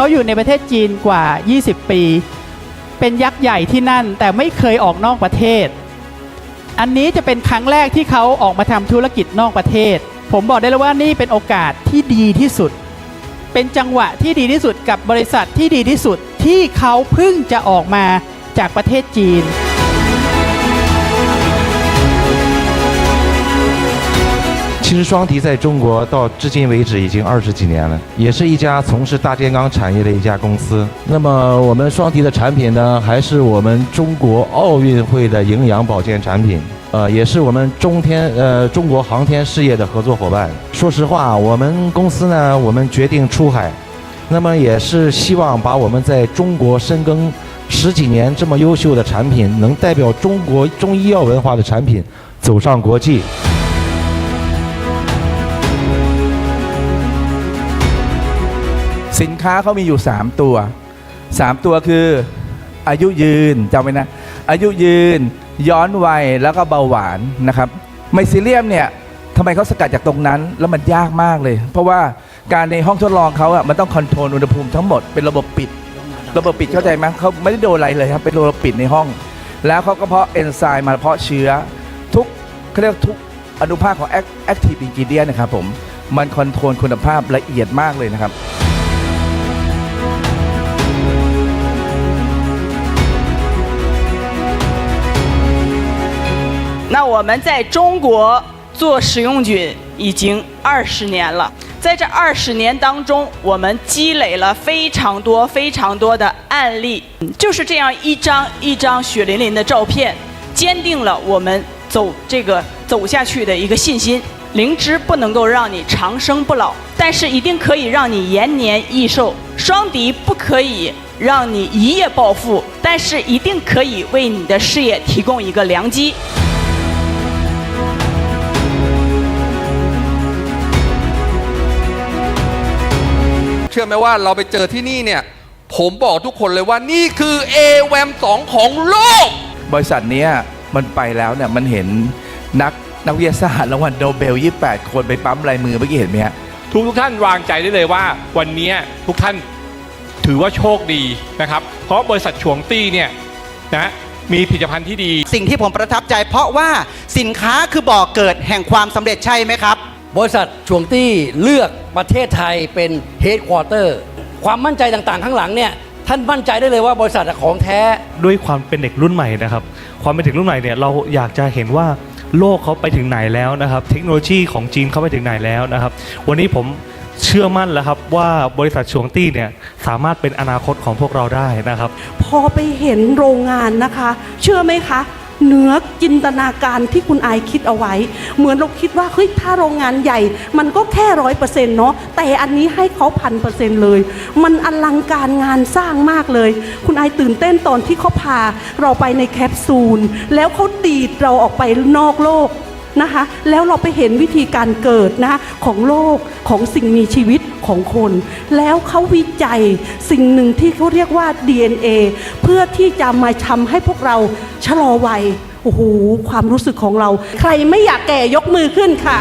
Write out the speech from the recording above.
เขาอยู่ในประเทศจีนกว่า 20 ปี เป็นยักษ์ใหญ่ที่นั่นแต่ไม่เคยออกนอกประเทศ อันนี้จะเป็นครั้งแรกที่เขาออกมาทำธุรกิจนอกประเทศ ผมบอกได้เลยว่านี่เป็นโอกาสที่ดีที่สุด เป็นจังหวะที่ดีที่สุดกับบริษัทที่ดีที่สุดที่เขาเพิ่งจะออกมาจากประเทศจีน 其实双提在中国到至今为止已经二十几年了，也是一家从事大健康产业的一家公司。那么我们双提的产品呢，还是我们中国奥运会的营养保健产品，呃，也是我们中天呃中国航天事业的合作伙伴。说实话，我们公司呢，我们决定出海，那么也是希望把我们在中国深耕十几年这么优秀的产品，能代表中国中医药文化的产品走上国际。 สินค้าเขามีอยู่ 3 ตัว 3 ตัวคืออายุยืนจำไว้นะ อายุยืนย้อนวัยแล้วก็เบาหวานนะครับไมซิเลียมเนี่ยทำไมเขาสกัดจากตรงนั้นแล้วมันยากมากเลย เพราะว่าการในห้องทดลองเขาอะมันต้องคอนโทรลอุณหภูมิทั้งหมดเป็นระบบปิด ระบบปิดเข้าใจไหมเขาไม่ได้โดนอะไรเลยครับเป็นระบบปิดในห้อง แล้วเขาก็เพาะเอนไซม์มาเพาะเชื้อ ทุกเขาเรียกทุกอนุภาคของแอคทีฟอินกิเดียนะครับผมมันคอนโทรลคุณภาพละเอียดมากเลยนะครับ 我们在中国做食用菌已经二十年了，在这二十年当中，我们积累了非常多非常多的案例，就是这样一张一张血淋淋的照片，坚定了我们走这个走下去的一个信心。灵芝不能够让你长生不老，但是一定可以让你延年益寿。双迪不可以让你一夜暴富，但是一定可以为你的事业提供一个良机。 เชื่อไหมว่าเราไปเจอที่นี่เนี่ย ผมบอกทุกคนเลยว่านี่คือ a w a m 2ของโลก บริษัทเนี้ยมันไปแล้วเนี่ยมันเห็นนักนักวิทยาศาสตร์รางวัลโนเบล 28 คนไปปั๊มลายมือเมื่อกี้เห็นไหมฮะทุกทุกท่านวางใจได้เลยว่า วันนี้ทุกท่านถือว่าโชคดีนะครับ เพราะบริษัทฉวงตี้เนี่ยนะมีผลิตภัณฑ์ที่ดี สิ่งที่ผมประทับใจเพราะว่าสินค้าคือบ่อเกิดแห่งความสำเร็จใช่ไหมครับ บริษัทช่วงตี้เลือกประเทศไทยเป็นเฮดควอเตอร์ความมั่นใจต่างๆ ข้างหลังเนี่ยท่านมั่นใจได้เลยว่าบริษัทของแท้ด้วยความเป็นเด็กรุ่นใหม่นะครับ ความเป็นเด็กรุ่นใหม่เนี่ยเราอยากจะเห็นว่าโลกเขาไปถึงไหนแล้วนะครับ เทคโนโลยีของจีนเขาไปถึงไหนแล้วนะครับ วันนี้ผมเชื่อมั่นแล้วครับว่าบริษัทชวงตี้เนี่ยสามารถเป็นอนาคตของพวกเราได้นะครับ พอไปเห็นโรงงานนะคะ เชื่อไหมคะ เหนือจินตนาการที่คุณอายคิดเอาไว้ เหมือนเราคิดว่าเฮ้ยถ้าโรงงานใหญ่ มันก็แค่ร้อยเปอร์เซ็นต์เนาะแต่อันนี้ให้เขาพันเปอร์เซ็นต์เลย มันอลังการงานสร้างมากเลย คุณอายตื่นเต้นตอนที่เขาพาเราไปในแคปซูลแล้วเขาดีดเราออกไปนอกโลก นะคะ แล้วเราไปเห็นวิธีการเกิดนะคะของโลกของสิ่งมีชีวิตของคน แล้วเขาวิจัยสิ่งหนึ่งที่เขาเรียกว่า DNA เพื่อที่จะมาทำให้พวกเราชะลอวัยโอ้โหความรู้สึกของเรา ใครไม่อยากแก่ยกมือขึ้นค่ะ